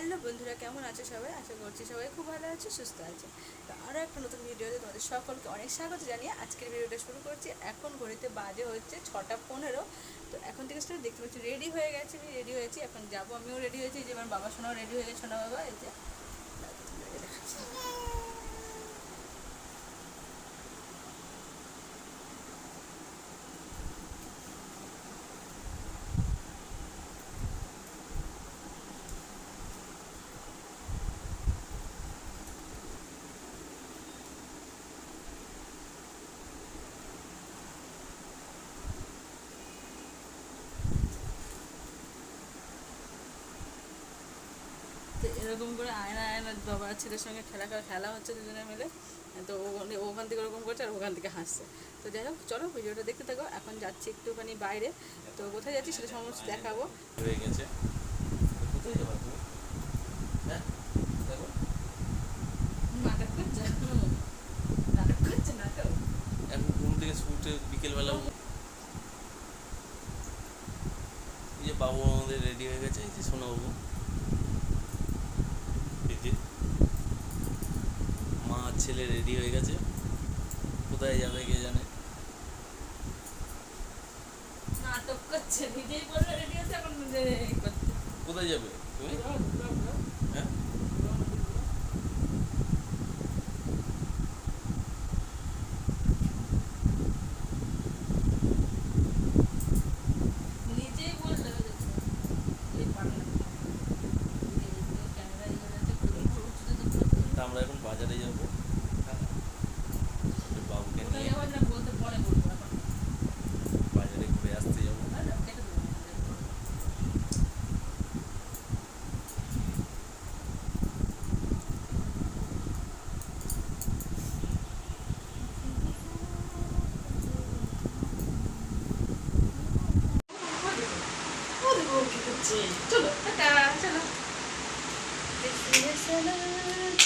Hello বন্ধুরা, কেমন আছে সবাই? আশা করছি সবাই খুব ভালো আছে, সুস্থ আছে। তো আরও একটা নতুন ভিডিওতে তোমাদের সকলকে অনেক স্বাগত জানিয়ে আজকের ভিডিওটা শুরু করছি। এখন ঘড়িতে বাজে হচ্ছে ছটা পনেরো। তো এখন থেকে সেটা দেখতে পাচ্ছি রেডি হয়ে গেছে, আমি রেডি হয়েছি। এখন যাব, আমিও রেডি হয়েছি। যে আমার বাবা শোনাও রেডি হয়ে গেছে, সোনা বাবা, এই যে দেখাচ্ছি। তো এরকম করে আয়না আয়না বাবা ছেলের সঙ্গে খেলা খেলা খেলা হচ্ছে দুজনে মিলে। তো ও ওখান থেকে ওরকম করছে আর ওখান থেকে হাসছে। তো যাই হোক চলো ভিডিওটা দেখতে থাকো। এখন যাচ্ছি একটুখানি বাইরে। তো কোথায় যাচ্ছি সেটা সমস্ত দেখাবো। হয়ে গেছে। হ্যাঁ? বিকেলবেলা যে বাবু আমাদের রেডি হয়ে গেছে। যে বাবু এই যে মা আর ছেলে রেডি হয়ে গেছে। কোথায় যাবে কে জানে? নাটক করছে নিজেই বলল রেডি হচ্ছে এখন কোথায় যাবে? তুমি হ্যাঁ নিজেই বলল এই পাগলা। এই যে ক্যামেরা ইয়ে আছে, খুলে খুলে খুলে খুলে তা আমরা এখন বাজারে যাব হ্যাঁ একটু বাবুকে কোথায় নিয়ে যাব না বলতে পরে বলব এখন বাজারে ঘুরে আসতে যাব আরে, কেটে দেবো। চলো টাটা চলো তুমি দাঁড়িয়ে থাকো তুমি ওখানে দাঁড়িয়ে থাকো তুমি ওখানে দাঁড়িয়ে থাকো তুমি ওখানে দাঁড়িয়ে থাকো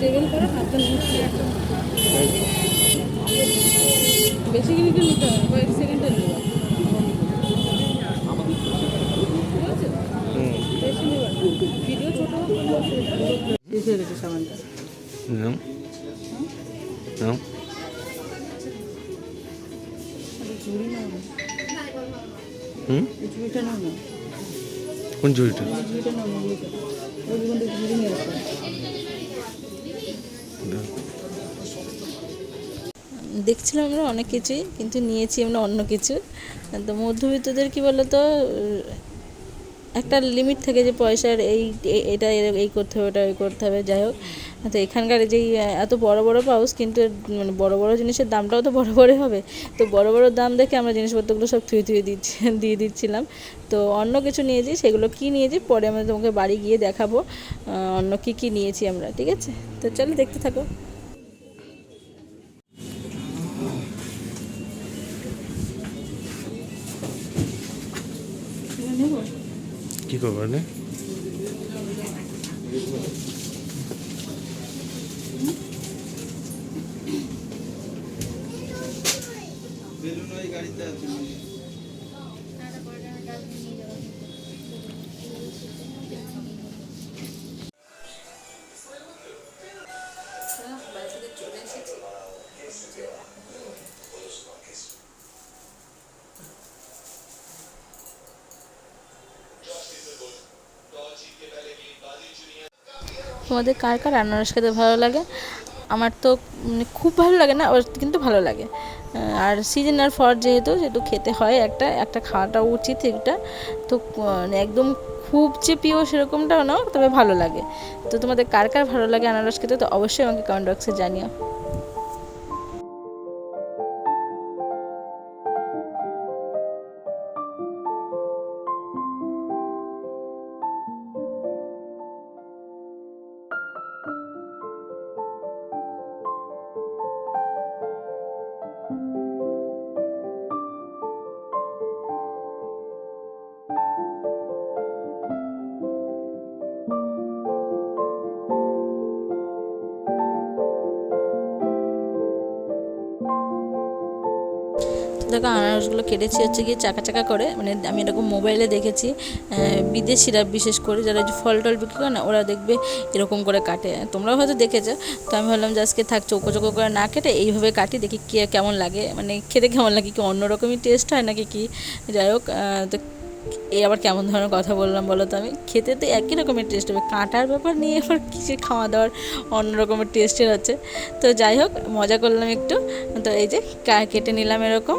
স্টেবল করে হাতটা নিচে বেশি কিন্তু নিতে হবে কয়েক সেকেন্ডে নেবে ভিডিও ছোটো শেষ হয়ে গেছে সামানটা। কোন ঝুড়িটা দেখছিলাম আমরা অনেক কিছুই কিন্তু নিয়েছি আমরা অন্য কিছু। তো মধ্যবিত্তদের কি বলতো একটা লিমিট থাকে যে পয়সার এই এটা এই করতে হবে, ওটা এই করতে হবে, যাই হোক। তো এখানকার যেই এত বড় বড় পাউস, কিন্তু মানে বড় বড় জিনিসের দামটাও তো বড়, বড়ই হবে। তো বড় বড় দাম দেখে আমরা জিনিসপত্রগুলো সব থুয়ে থুয়ে দিচ্ছি, দিয়ে দিচ্ছিলাম। তো অন্য কিছু নিয়েছি, সেগুলো কি নিয়েছি, পরে আমরা তোমাকে বাড়ি গিয়ে দেখাবো অন্য কি কি নিয়েছি আমরা, ঠিক আছে? তো চলো দেখতে থাকো। নেব? কি করবে তোমাদের কার কার আনারস খেতে ভালো লাগে? আমার তো মানে খুব ভালো লাগে না, ওর কিন্তু ভালো লাগে। আর সিজনাল ফল যেহেতু, সেহেতু খেতে হয় একটা একটা খাওয়াটা উচিত এটা। তো মানে একদম খুব যে প্রিয় সেরকমটাও না, তবে ভালো লাগে। তো তোমাদের কার কার ভালো লাগে আনারস খেতে, তো অবশ্যই আমাকে কমেন্ট বক্সে জানিও। দেখো, আনারসগুলো কেটেছি হচ্ছে গিয়ে চাকা চাকা করে। মানে আমি এরকম মোবাইলে দেখেছি বিদেশিরা বিশেষ করে যারা ফল টল বিক্রি করে না, ওরা দেখবে এরকম করে কাটে। তোমরাও হয়তো দেখেছ, তো আমি ভাবলাম যে আজকে থাক চৌকো চৌকো করে না কেটে এইভাবে কাটি, দেখি কে কেমন লাগে। মানে খেতে কেমন লাগে, কি অন্যরকমই টেস্ট হয় নাকি কি? যাই হোক তো এই আবার কেমন ধরনের কথা বললাম বলো তো আমি? খেতে তো একই রকমের টেস্ট হবে, কাঁটার ব্যাপার নিয়ে আবার কিছু খাওয়া দাওয়ার অন্য রকমের টেস্টের আছে তো যাই হোক, মজা করলাম একটু। তো এই যে কেটে নিলাম এরকম।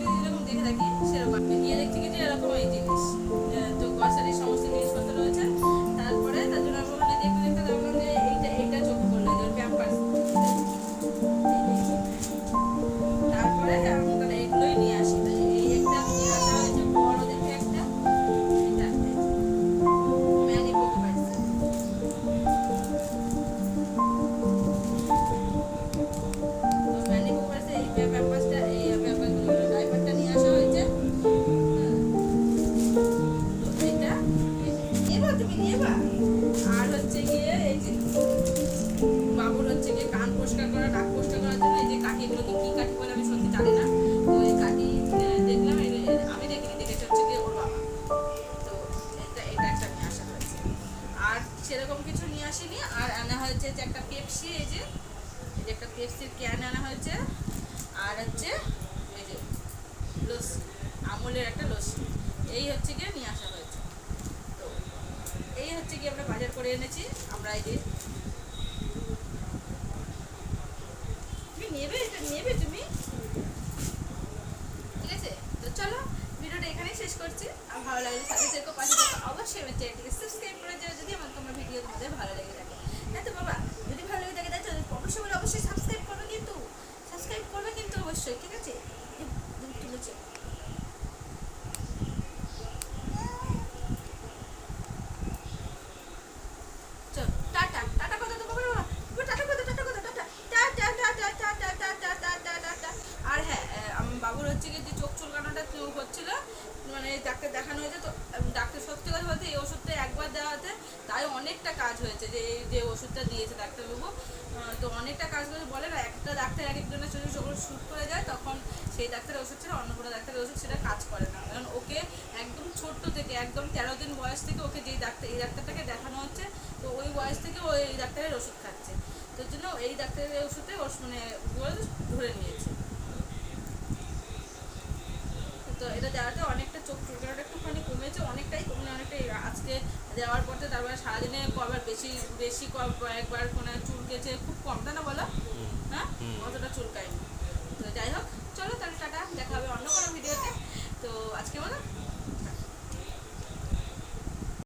দেখে সেরকম। নিয়ে দেখছি কি যে এরকম এই জিনিস। গিয়ে কান পরিষ্কার করা নাক পরিষ্কার করার জন্য এই যে কাঠিগুলোকে কি কাঠি বলে আমি সত্যি জানি না। তো এই কাঠি দেখলাম আমি দেখিনি, দেখেছি হচ্ছে গিয়ে ওর বাবা। তো এটা এটা একটা নিয়ে আসা হয়েছে। আর সেরকম কিছু নিয়ে আসিনি। আর আনা হয়েছে যে একটা পেপসি, এই যে এই যে একটা পেপসির ক্যান আনা হয়েছে। আর হচ্ছে, এই যে, লস্যি, আমুলের একটা লস্যি। এই হচ্ছে গিয়ে নিয়ে আসা হয়েছে। তো এই হচ্ছে গিয়ে আমরা বাজার করে এনেছি। আমরা এই যে তুমি নেবে, এটা নেবে তুমি। ঠিক আছে? তো চলো, ভিডিওটা এখানেই শেষ করছি। আর ভালো লাগলে সাথে থেকো, পাশে থেকো। অবশ্যই আমার চ্যানেলটিকে সাবস্ক্রাইব করে যাও যদি আমার তোমার ভিডিও তোমাদের ভালো লেগে থাকে। হ্যাঁ তো বাবা, যদি ভালো লেগে থাকে তাহলে অবশ্যই অবশ্যই সাবস্ক্রাইব করো কিন্তু। সাবস্ক্রাইব করবে কিন্তু অবশ্যই, ঠিক আছে এই দুধ তুলেছে চল টাটা টাটা কথা তো বলো বাবা বলো টাটা কথা টাটা কথা tata tata tata tata tata tata tata আর হ্যাঁ আহ, আমার বাবুর হচ্ছে কি যে চোখ চুলকানোটা তো হচ্ছিল মানে ডাক্তার দেখানো হয়েছে তো ডাক্তার সত্যি কথা বলতে এই ওষুধটা একবার দেওয়াতে তাই অনেকটা কাজ হয়েছে যে এই যে ওষুধটা দিয়েছে ডাক্তারবাবু। তো অনেকটা কাজ করে বলে না, একটা ডাক্তার এক একজনের শরীর যখন শ্যুট করে যায় তখন সেই ডাক্তারের ওষুধ ছাড়া অন্য কোনো ডাক্তারের ওষুধ সেটা কাজ করে না। কারণ ওকে একদম ছোট্ট থেকে, একদম তেরো দিন বয়স থেকে ওকে যেই ডাক্তার, এই ডাক্তারটাকে দেখানো হচ্ছে, তো ওই বয়স থেকে ও এই ডাক্তারের ওষুধ খাচ্ছে। তোর জন্য এই ডাক্তারের ওষুধে মানে ধরে নিয়েছে তো এটা দেওয়াতে অনেকটা চোখ চুলকানোটা একটুখানি কমেছে অনেকটাই কমে অনেকটাই আজকে দেওয়ার পর তারপরে সারাদিনে কবার বেশি বেশি কয়েকবার কোনো চুলকেছে খুব কম তাই না বলো? হ্যাঁ? অতটা অতটা চুলকায়নি তো যাই হোক চলো তাহলে টাটা দেখা হবে অন্য কোনো ভিডিওতে। তো আজকে বলো।